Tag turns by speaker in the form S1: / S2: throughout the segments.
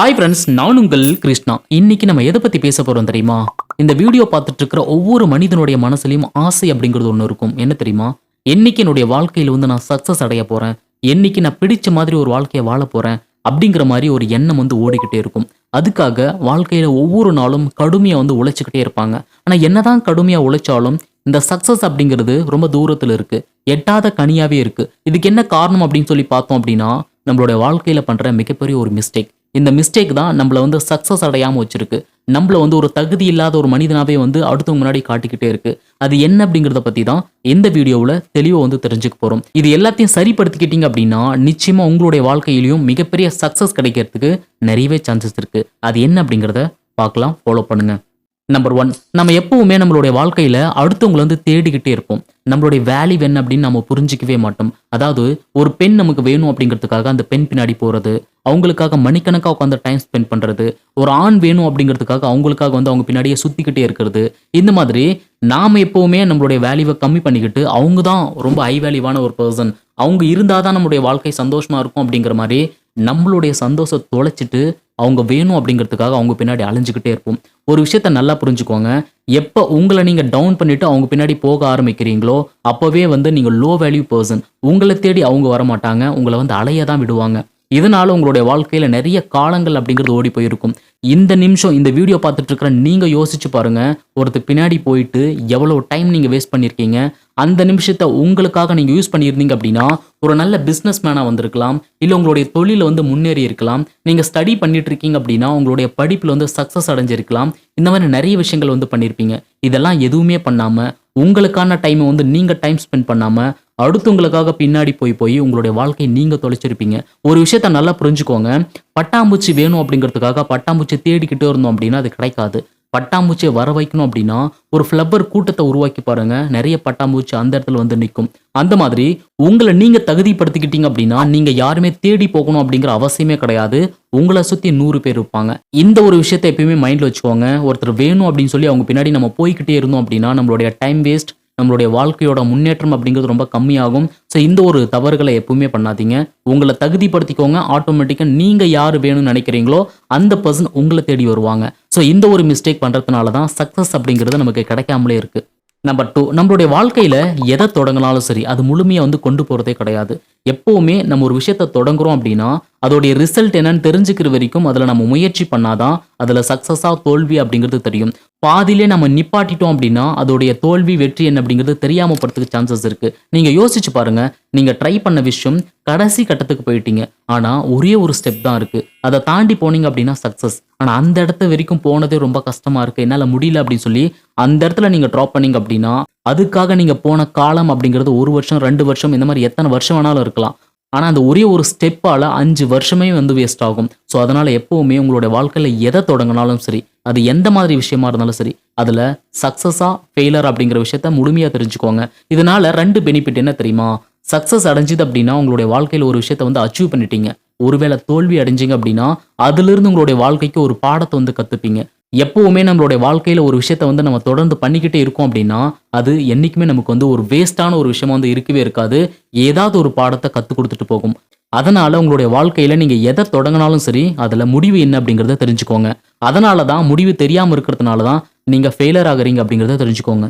S1: Hi friends நான் உங்கள் கிருஷ்ணா. இன்னைக்கு நம்ம எதை பத்தி பேச போறோம் தெரியுமா? இந்த வீடியோ பார்த்துட்டு இருக்கிற ஒவ்வொரு மனிதனுடைய மனசுலயும் ஆசை அப்படிங்கிறது ஒன்று இருக்கும். என்ன தெரியுமா? என்னைக்கு என்னுடைய வாழ்க்கையில வந்து நான் சக்சஸ் அடைய போறேன்? என்னைக்கு நான் பிடிச்ச மாதிரி ஒரு வாழ்க்கையை வாழ போறேன்? அப்படிங்கிற மாதிரி ஒரு எண்ணம் வந்து ஓடிக்கிட்டே இருக்கும். அதுக்காக வாழ்க்கையில ஒவ்வொரு நாளும் கடுமையா வந்து உழைச்சிக்கிட்டே இருப்பாங்க. ஆனா என்னதான் கடுமையா உழைச்சாலும் இந்த சக்சஸ் அப்படிங்கிறது ரொம்ப தூரத்துல இருக்கு. எட்டாத கனியாவே இருக்கு. இதுக்கு என்ன காரணம் அப்படின்னு சொல்லி பார்த்தோம் அப்படின்னா நம்மளுடைய வாழ்க்கையில பண்ற மிகப்பெரிய ஒரு மிஸ்டேக் இந்த மிஸ்டேக் தான் நம்மள வந்து சக்ஸஸ் அடையாமல் வச்சிருக்கு. நம்மள வந்து ஒரு தகுதி இல்லாத ஒரு மனிதனாவே வந்து அடுத்தவங்க முன்னாடி காட்டிக்கிட்டே இருக்கு. அது என்ன அப்படிங்கிறத பத்தி தான் எந்த வீடியோவில் தெளிவாக வந்து தெரிஞ்சுக்க போகிறோம் இது எல்லாத்தையும் சரிப்படுத்திக்கிட்டீங்க அப்படின்னா நிச்சயமா உங்களுடைய வாழ்க்கையிலையும் மிகப்பெரிய சக்ஸஸ் கிடைக்கிறதுக்கு நிறையவே சான்சஸ் இருக்கு. அது என்ன அப்படிங்கிறத பார்க்கலாம் ஃபாலோ பண்ணுங்க. நம்பர் ஒன் நம்ம எப்பவுமே நம்மளுடைய வாழ்க்கையில அடுத்தவங்களை வந்து தேடிக்கிட்டே இருப்போம். நம்மளுடைய வேல்யூ என்ன அப்படின்னு நம்ம புரிஞ்சிக்கவே மாட்டோம். அதாவது ஒரு பெண் நமக்கு வேணும் அப்படிங்கிறதுக்காக அந்த பெண் பின்னாடி போறது அவங்களுக்காக மணிக்கணக்காக உட்காந்து டைம் ஸ்பெண்ட் பண்றது ஒரு ஆண் வேணும் அப்படிங்கிறதுக்காக அவங்களுக்காக வந்து அவங்க பின்னாடியே சுத்திக்கிட்டே இருக்கிறது. இந்த மாதிரி நாம எப்பவுமே நம்மளுடைய வேல்யூவை கம்மி பண்ணிக்கிட்டு அவங்க தான் ரொம்ப ஹை வேல்யூவான ஒரு பர்சன் அவங்க இருந்தாதான் நம்மளுடைய வாழ்க்கை சந்தோஷமா இருக்கும் அப்படிங்கிற மாதிரி நம்மளுடைய சந்தோஷத்தை தொலைச்சிட்டு அவங்க வேணும் அப்படிங்கிறதுக்காக அவங்க பின்னாடி அலைஞ்சிக்கிட்டே இருப்போம். ஒரு விஷயத்த நல்லா புரிஞ்சுக்கோங்க. எப்போ உங்களை நீங்கள் டவுன் பண்ணிவிட்டு அவங்க பின்னாடி போக ஆரம்பிக்கிறீங்களோ அப்போவே வந்து நீங்கள் லோ வேல்யூ பர்சன் உங்களை தேடி அவங்க வர மாட்டாங்க உங்களை வந்து அலைய தான் விடுவாங்க. இதனால் உங்களுடைய வாழ்க்கையில் நிறைய காலங்கள் அப்படிங்கிறது ஓடி போயிருக்கும். இந்த நிமிஷம் இந்த வீடியோ பார்த்துட்டு இருக்கிற நீங்கள் யோசிச்சு பாருங்கள் ஒருத்தர் பின்னாடி போயிட்டு எவ்வளோ டைம் நீங்கள் வேஸ்ட் பண்ணியிருக்கீங்க அந்த நிமிஷத்தை உங்களுக்காக நீங்கள் யூஸ் பண்ணியிருந்தீங்க அப்படின்னா ஒரு நல்ல பிஸ்னஸ் மேனாக வந்திருக்கலாம். இல்லை உங்களுடைய தொழிலில் வந்து முன்னேறி இருக்கலாம். நீங்கள் ஸ்டடி பண்ணிட்டு இருக்கீங்க அப்படின்னா உங்களுடைய படிப்பில் வந்து சக்ஸஸ் அடைஞ்சிருக்கலாம். இந்த மாதிரி நிறைய விஷயங்கள் வந்து பண்ணியிருப்பீங்க இதெல்லாம் எதுவுமே பண்ணாமல் உங்களுக்கான டைமை வந்து நீங்கள் டைம் ஸ்பெண்ட் பண்ணாமல் அடுத்தவங்களுக்காக பின்னாடி போய் போய் உங்களுடைய வாழ்க்கையை நீங்க தொலைச்சிருப்பீங்க. ஒரு விஷயத்த நல்லா புரிஞ்சுக்கோங்க. பட்டாம்பூச்சி வேணும் அப்படிங்கிறதுக்காக பட்டாம்பூச்சி தேடிக்கிட்டே இருந்தோம் அப்படின்னா அது கிடைக்காது. பட்டாம்பூச்சியை வர வைக்கணும் அப்படின்னா ஒரு ஃப்ளவர் கூட்டத்தை உருவாக்கி பாருங்க. நிறைய பட்டாம்பூச்சி அந்த இடத்துல வந்து நிற்கும். அந்த மாதிரி உங்களை நீங்க தகுதிப்படுத்திக்கிட்டீங்க அப்படின்னா நீங்க யாருமே தேடி போகணும் அப்படிங்கிற அவசியமே கிடையாது. உங்களை சுத்தி நூறு பேர் இருப்பாங்க. இந்த ஒரு விஷயத்த எப்பயுமே மைண்ட்ல வச்சுக்கோங்க. ஒருத்தர் வேணும் அப்படின்னு சொல்லி அவங்க பின்னாடி நம்ம போய்கிட்டே இருந்தோம் அப்படின்னா நம்மளுடைய டைம் வேஸ்ட் நம்மளுடைய வாழ்க்கையோட முன்னேற்றம் அப்படிங்கிறது ரொம்ப கம்மியாகும். ஸோ இந்த ஒரு தவறுகளை எப்பவுமே பண்ணாதீங்க. உங்களை தகுதிப்படுத்திக்கோங்க. ஆட்டோமேட்டிக்காக நீங்கள் யார் வேணும்னு நினைக்கிறீங்களோ அந்த பர்சன் உங்களை தேடி வருவாங்க. ஸோ இந்த ஒரு மிஸ்டேக் பண்ணுறதுனால தான் சக்ஸஸ் அப்படிங்கிறது நமக்கு கிடைக்காமலே இருக்குது நம்பர் டூ நம்மளுடைய வாழ்க்கையில் எதை தொடங்கினாலும் சரி அது முழுமையாக வந்து கொண்டு போகிறதே கிடையாது. எப்போவுமே நம்ம ஒரு விஷயத்த தொடங்குறோம் அப்படின்னா அதோடைய ரிசல்ட் என்னன்னு தெரிஞ்சுக்கிற வரைக்கும் அதில் நம்ம முயற்சி பண்ணாதான் அதில் சக்ஸஸாக தோல்வி அப்படிங்கிறது தெரியும். பாதியிலே நம்ம நிப்பாட்டிட்டோம் அப்படின்னா அதோடைய தோல்வி வெற்றி என்ன அப்படிங்கிறது தெரியாமல் போறதுக்கு சான்சஸ் இருக்குது நீங்கள் யோசிச்சு பாருங்கள் நீங்கள் ட்ரை பண்ண விஷயம் கடைசி கட்டத்துக்கு போயிட்டீங்க. ஆனால் ஒரே ஒரு ஸ்டெப் தான் இருக்குது அதை தாண்டி போனீங்க அப்படின்னா சக்ஸஸ் ஆனால் அந்த இடத்த வரைக்கும் போனதே ரொம்ப கஷ்டமாக இருக்குது என்னால் முடியல அப்படின்னு சொல்லி அந்த இடத்துல நீங்கள் ட்ராப் பண்ணீங்க அப்படின்னா அதுக்காக நீங்கள் போன காலம் அப்படிங்கிறது ஒரு வருஷம் ரெண்டு வருஷம் இந்த மாதிரி எத்தனை வருஷம் வேணாலும் இருக்கலாம். ஆனால் அந்த ஒரே ஒரு ஸ்டெப்பால் அஞ்சு வருஷமே வந்து வேஸ்ட் ஆகும். ஸோ அதனால் எப்போவுமே உங்களுடைய வாழ்க்கையில் எதை தொடங்கினாலும் சரி அது எந்த மாதிரி விஷயமா இருந்தாலும் சரி அதில் சக்ஸஸாக ஃபெயிலர் அப்படிங்கிற விஷயத்த முழுமையாக தெரிஞ்சுக்கோங்க. இதனால் ரெண்டு பெனிஃபிட் என்ன தெரியுமா? சக்ஸஸ் அடைஞ்சிது அப்படின்னா உங்களுடைய வாழ்க்கையில் ஒரு விஷயத்த வந்து அச்சீவ் பண்ணிட்டீங்க. ஒருவேளை தோல்வி அடைஞ்சிங்க அப்படின்னா அதுலேருந்து உங்களுடைய வாழ்க்கைக்கு ஒரு பாடத்தை வந்து கற்றுப்பீங்க எப்பவுமே நம்மளுடைய வாழ்க்கையில் ஒரு விஷயத்த வந்து நம்ம தொடர்ந்து பண்ணிக்கிட்டே இருக்கோம் அப்படின்னா அது என்றைக்குமே நமக்கு வந்து ஒரு வேஸ்டான ஒரு விஷயமா வந்து இருக்கவே இருக்காது. ஏதாவது ஒரு பாடத்தை கற்றுக் கொடுத்துட்டு போகும். அதனால் உங்களுடைய வாழ்க்கையில் நீங்கள் எதை தொடங்கினாலும் சரி அதில் முடிவு என்ன அப்படிங்கிறத தெரிஞ்சுக்கோங்க. அதனால தான் முடிவு தெரியாமல் இருக்கிறதுனால தான் நீங்கள் ஃபெயிலர் ஆகுறீங்க அப்படிங்கிறத தெரிஞ்சுக்கோங்க.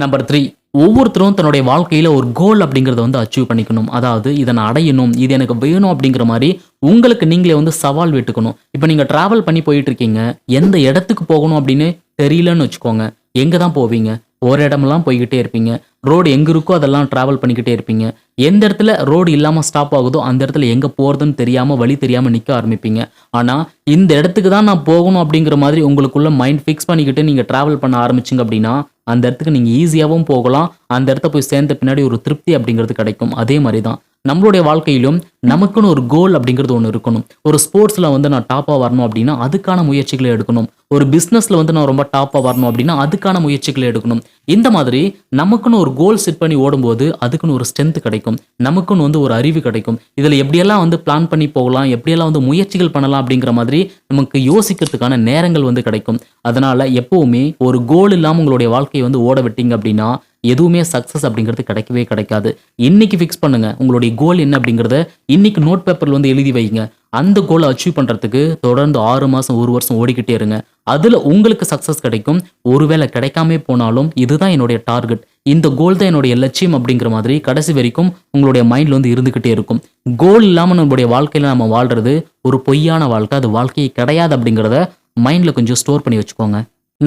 S1: நம்பர் த்ரீ ஒவ்வொருத்தரும் தன்னுடைய வாழ்க்கையில் ஒரு கோல் அப்படிங்கிறத வந்து அச்சீவ் பண்ணிக்கணும். அதாவது இதை நான் அடையணும் இது எனக்கு வேணும் அப்படிங்கிற மாதிரி உங்களுக்கு நீங்களே வந்து சவால் விட்டுக்கணும். இப்போ நீங்கள் ட்ராவல் பண்ணி போயிட்டு இருக்கீங்க எந்த இடத்துக்கு போகணும் அப்படின்னு தெரியலன்னு வச்சுக்கோங்க. எங்கே தான் போவீங்க? ஒரு இடமெல்லாம் போய்கிட்டே இருப்பீங்க. ரோடு எங்கே இருக்கோ அதெல்லாம் ட்ராவல் பண்ணிக்கிட்டே இருப்பீங்க. எந்த இடத்துல ரோடு இல்லாமல் ஸ்டாப் ஆகுதோ அந்த இடத்துல எங்கே போகிறதுன்னு தெரியாமல் வழி தெரியாமல் நிற்க ஆரம்பிப்பீங்க. ஆனால் இந்த இடத்துக்கு தான் நான் போகணும் அப்படிங்கிற மாதிரி உங்களுக்குள்ள மைண்ட் ஃபிக்ஸ் பண்ணிக்கிட்டு நீங்கள் ட்ராவல் பண்ண ஆரம்பிச்சிங்க அப்படின்னா அந்த இடத்துக்கு நீங்கள் ஈஸியாகவும் போகலாம். அந்த இடத்த போய் சேர்ந்த பின்னாடி ஒரு திருப்தி அப்படிங்கிறது கிடைக்கும். அதே மாதிரி தான் நம்மளுடைய வாழ்க்கையிலும் நமக்குன்னு ஒரு கோல் அப்படிங்கிறது ஒன்று இருக்கணும். ஒரு ஸ்போர்ட்ஸில் வந்து நான் டாப்பாக வரணும் அப்படின்னா அதுக்கான முயற்சிகளை எடுக்கணும். ஒரு பிஸ்னஸில் வந்து நான் ரொம்ப டாப்பாக வரணும் அப்படின்னா அதுக்கான முயற்சிகளை எடுக்கணும். இந்த மாதிரி நமக்குன்னு ஒரு கோல் செட் பண்ணி ஓடும்போது அதுக்குன்னு ஒரு ஸ்ட்ரென்த் கிடைக்கும். நமக்குன்னு வந்து ஒரு அறிவு கிடைக்கும். இதில் எப்படியெல்லாம் வந்து பிளான் பண்ணி போகலாம் எப்படியெல்லாம் வந்து முயற்சிகள் பண்ணலாம் அப்படிங்கிற மாதிரி நமக்கு யோசிக்கிறதுக்கான நேரங்கள் வந்து கிடைக்கும். அதனால் எப்போவுமே ஒரு கோல் இல்லாமல் உங்களுடைய வாழ்க்கையை வந்து ஓட விட்டீங்க அப்படின்னா எதுவுமே சக்ஸஸ் அப்படிங்கிறது கிடைக்கவே கிடைக்காது. இன்னைக்கு ஃபிக்ஸ் பண்ணுங்க. உங்களுடைய கோல் என்ன அப்படிங்கிறத இன்னைக்கு நோட் பேப்பரில் வந்து எழுதி வைங்க. அந்த கோலை அச்சீவ் பண்ணுறதுக்கு தொடர்ந்து ஆறு மாதம் ஒரு வருஷம் ஓடிக்கிட்டே இருங்க. அதில் உங்களுக்கு சக்சஸ் கிடைக்கும். ஒருவேளை கிடைக்காம போனாலும் இதுதான் என்னுடைய டார்கெட் இந்த கோல் தான் என்னுடைய லட்சியம் அப்படிங்கிற மாதிரி கடைசி வரைக்கும் உங்களுடைய மைண்டில் வந்து இருந்துக்கிட்டே இருக்கும். கோல் இல்லாமல் நம்மளுடைய வாழ்க்கையில் நம்ம வாழ்கிறது ஒரு பொய்யான வாழ்க்கை. அது வாழ்க்கையே கிடையாது அப்படிங்கிறத மைண்டில் கொஞ்சம் ஸ்டோர் பண்ணி வச்சுக்கோங்க.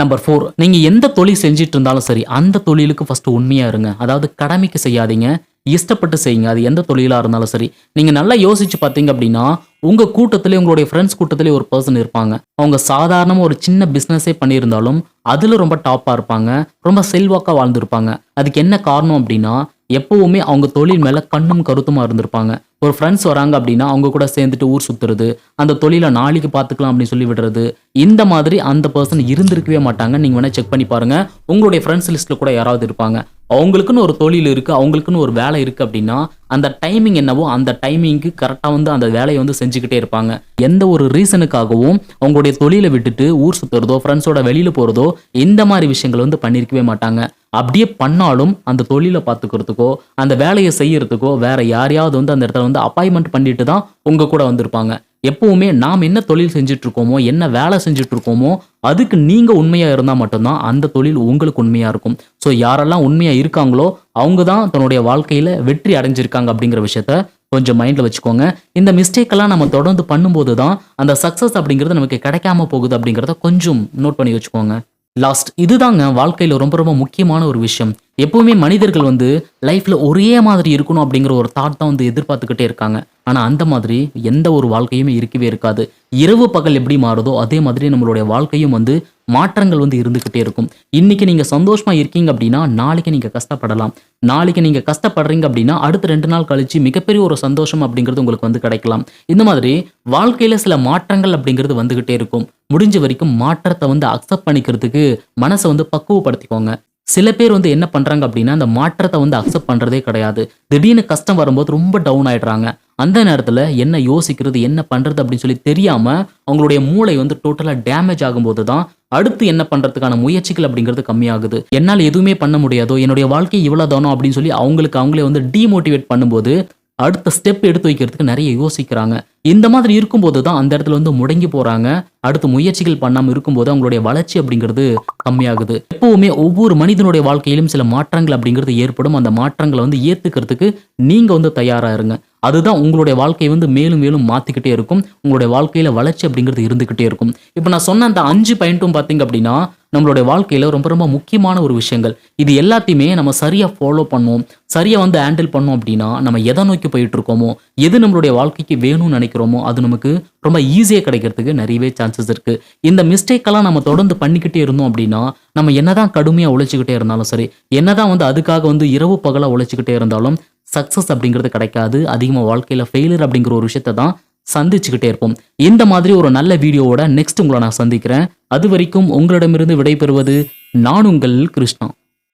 S1: நம்பர் ஃபோர் நீங்க எந்த தொழில் செஞ்சுட்டு இருந்தாலும் சரி அந்த தொழிலுக்கு ஃபர்ஸ்ட் உண்மையா இருங்க. அதாவது கடமைக்கு செய்யாதீங்க இஷ்டப்பட்டு செய்யுங்க. அது எந்த தொழிலாக இருந்தாலும் சரி. நீங்கள் நல்லா யோசிச்சு பார்த்தீங்க அப்படின்னா உங்கள் கூட்டத்திலே உங்களுடைய ஃப்ரெண்ட்ஸ் கூட்டத்திலே ஒரு பர்சன் இருப்பாங்க. அவங்க சாதாரணமாக ஒரு சின்ன பிஸ்னஸே பண்ணியிருந்தாலும் அதில் ரொம்ப டாப்பாக இருப்பாங்க ரொம்ப செல்வாக்காக வாழ்ந்துருப்பாங்க. அதுக்கு என்ன காரணம் அப்படின்னா எப்பவுமே அவங்க தொழில் மேல கண்ணும் கருத்துமா இருந்திருப்பாங்க. ஒரு ஃப்ரெண்ட்ஸ் வராங்க அப்படின்னா அவங்க கூட சேர்ந்துட்டு ஊர் சுத்துறது அந்த தொழிலை நாளைக்கு பார்த்துக்கலாம் அப்படின்னு சொல்லி விடுறது இந்த மாதிரி அந்த பர்சன் இருந்திருக்கவே மாட்டாங்க. நீங்க வேணா செக் பண்ணி பாருங்க. உங்களுடைய ஃப்ரெண்ட்ஸ் லிஸ்ட்ல கூட யாராவது இருப்பாங்க. அவங்களுக்குன்னு ஒரு தொழில் இருக்கு அவங்களுக்குன்னு ஒரு வேலை இருக்கு அப்படின்னா அந்த டைமிங் என்னவோ அந்த டைமிங்க்கு கரெக்டாக வந்து அந்த வேலையை வந்து செஞ்சுக்கிட்டே இருப்பாங்க. எந்த ஒரு ரீசனுக்காகவும் அவங்களுடைய தொழிலை விட்டுட்டு ஊர் சுத்துறதோ ஃப்ரெண்ட்ஸோட வெளியில போறதோ இந்த மாதிரி விஷயங்கள் வந்து பண்ணியிருக்கவே மாட்டாங்க. அப்படியே பண்ணாலும் அந்த தொழிலை பார்த்துக்கிறதுக்கோ அந்த வேலையை செய்யறதுக்கோ வேற யாரையாவது வந்து அந்த இடத்துல வந்து அப்பாயின்மெண்ட் பண்ணிட்டு தான் உங்க கூட வந்திருப்பாங்க. எப்பவுமே நாம் என்ன தொழில் செஞ்சுட்டு இருக்கோமோ என்ன வேலை செஞ்சுட்டு இருக்கோமோ அதுக்கு நீங்க உண்மையா இருந்தா மட்டும்தான் அந்த தொழில் உங்களுக்கு உண்மையா இருக்கும். ஸோ யாரெல்லாம் உண்மையா இருக்காங்களோ அவங்க தான் தன்னுடைய வாழ்க்கையில வெற்றி அடைஞ்சிருக்காங்க அப்படிங்கிற விஷயத்த கொஞ்சம் மைண்டில் வச்சுக்கோங்க. இந்த மிஸ்டேக்கெல்லாம் நம்ம தொடர்ந்து பண்ணும்போது தான் அந்த சக்ஸஸ் அப்படிங்கிறது நமக்கு கிடைக்காம போகுது அப்படிங்கிறத கொஞ்சம் நோட் பண்ணி வச்சுக்கோங்க. லாஸ்ட் இதுதாங்க வாழ்க்கையில் ரொம்ப ரொம்ப முக்கியமான ஒரு விஷயம். எப்பவுமே மனிதர்கள் வந்து லைஃப்பில் ஒரே மாதிரி இருக்கணும் அப்படிங்கிற ஒரு தாட் தான் வந்து எதிர்பார்த்துக்கிட்டே இருக்காங்க. ஆனால் அந்த மாதிரி எந்த ஒரு வாழ்க்கையுமே இருக்கவே இருக்காது. இரவு பகல் எப்படி மாறுதோ அதே மாதிரி நம்மளுடைய வாழ்க்கையும் வந்து மாற்றங்கள் வந்து இருந்துக்கிட்டே இருக்கும். இன்னைக்கு நீங்கள் சந்தோஷமாக இருக்கீங்க அப்படின்னா நாளைக்கு நீங்கள் கஷ்டப்படலாம். நாளைக்கு நீங்கள் கஷ்டப்படுறீங்க அப்படின்னா அடுத்த ரெண்டு நாள் கழிச்சு மிகப்பெரிய ஒரு சந்தோஷம் அப்படிங்கிறது உங்களுக்கு வந்து கிடைக்கலாம். இந்த மாதிரி வாழ்க்கையில் சில மாற்றங்கள் அப்படிங்கிறது வந்துக்கிட்டே இருக்கும். முடிஞ்ச வரைக்கும் மாற்றத்தை வந்து அக்செப்ட் பண்ணிக்கிறதுக்கு மனசை வந்து பக்குவப்படுத்திக்கோங்க. சில பேர் வந்து என்ன பண்றாங்க அப்படின்னா அந்த மாற்றத்தை வந்து அக்செப்ட் பண்றதே கிடையாது. திடீர்னு கஷ்டம் வரும்போது ரொம்ப டவுன் ஆயிடுறாங்க. அந்த நேரத்தில் என்ன யோசிக்கிறது என்ன பண்றது அப்படின்னு சொல்லி தெரியாம அவங்களுடைய மூளை வந்து டோட்டலா டேமேஜ் ஆகும்போது தான் அடுத்து என்ன பண்றதுக்கான முயற்சிகள் அப்படிங்கிறது கம்மியாகுது. என்னால் எதுவுமே பண்ண முடியாதோ என்னுடைய வாழ்க்கை இவ்வளவு தானோ அப்படின்னு சொல்லி அவங்களுக்கு அவங்களே வந்து டிமோட்டிவேட் பண்ணும்போது அடுத்த ஸ்டெப் எடுத்து வைக்கிறதுக்கு நிறைய யோசிக்கிறாங்க. இந்த மாதிரி இருக்கும்போது தான் அந்த இடத்துல வந்து முடங்கி போகிறாங்க அடுத்து முயற்சிகள் பண்ணாமல் இருக்கும்போது அவங்களுடைய வளர்ச்சி அப்படிங்கிறது கம்மியாகுது. எப்பவுமே ஒவ்வொரு மனிதனுடைய வாழ்க்கையிலும் சில மாற்றங்கள் அப்படிங்கிறது ஏற்படும். அந்த மாற்றங்களை வந்து ஏற்றுக்கிறதுக்கு நீங்கள் வந்து தயாராக இருங்க. அதுதான் உங்களுடைய வாழ்க்கையை வந்து மேலும் மேலும் மாற்றிக்கிட்டே இருக்கும். உங்களுடைய வாழ்க்கையில் வளர்ச்சி அப்படிங்கிறது இருந்துக்கிட்டே இருக்கும். இப்போ நான் சொன்ன அந்த அஞ்சு பாயிண்ட்டும் பார்த்தீங்க அப்படின்னா நம்மளுடைய வாழ்க்கையில் ரொம்ப ரொம்ப முக்கியமான ஒரு விஷயங்கள். இது எல்லாத்தையுமே நம்ம சரியாக ஃபாலோ பண்ணுவோம். சரியாக வந்து ஹேண்டில் பண்ணோம் அப்படின்னா நம்ம எதை நோக்கி போயிட்டு இருக்கோமோ எது நம்மளுடைய வாழ்க்கைக்கு வேணும்னு நினைக்கிறோமோ அது நமக்கு ரொம்ப ஈஸியாக கிடைக்கிறதுக்கு நிறையவே சான்சஸ் இருக்குது இந்த மிஸ்டேக்கெல்லாம் நம்ம தொடர்ந்து பண்ணிக்கிட்டே இருந்தோம் அப்படின்னா நம்ம என்னதான் கடுமையாக உழைச்சிக்கிட்டே இருந்தாலும் சரி என்னதான் வந்து அதுக்காக வந்து இரவு பகலாக உழைச்சிக்கிட்டே இருந்தாலும் சக்ஸஸ் அப்படிங்கிறது கிடைக்காது. அதிகமாக வாழ்க்கையில் ஃபெயிலியர் அப்படிங்கிற ஒரு விஷயத்தை தான் சந்திச்சுக்கிட்டே இருப்போம். இந்த மாதிரி ஒரு நல்ல வீடியோவோட நெக்ஸ்ட் உங்களை நான் சந்திக்கிறேன். அது வரைக்கும் உங்களிடமிருந்து விடைபெறுவது நான் உங்கள் கிருஷ்ணா.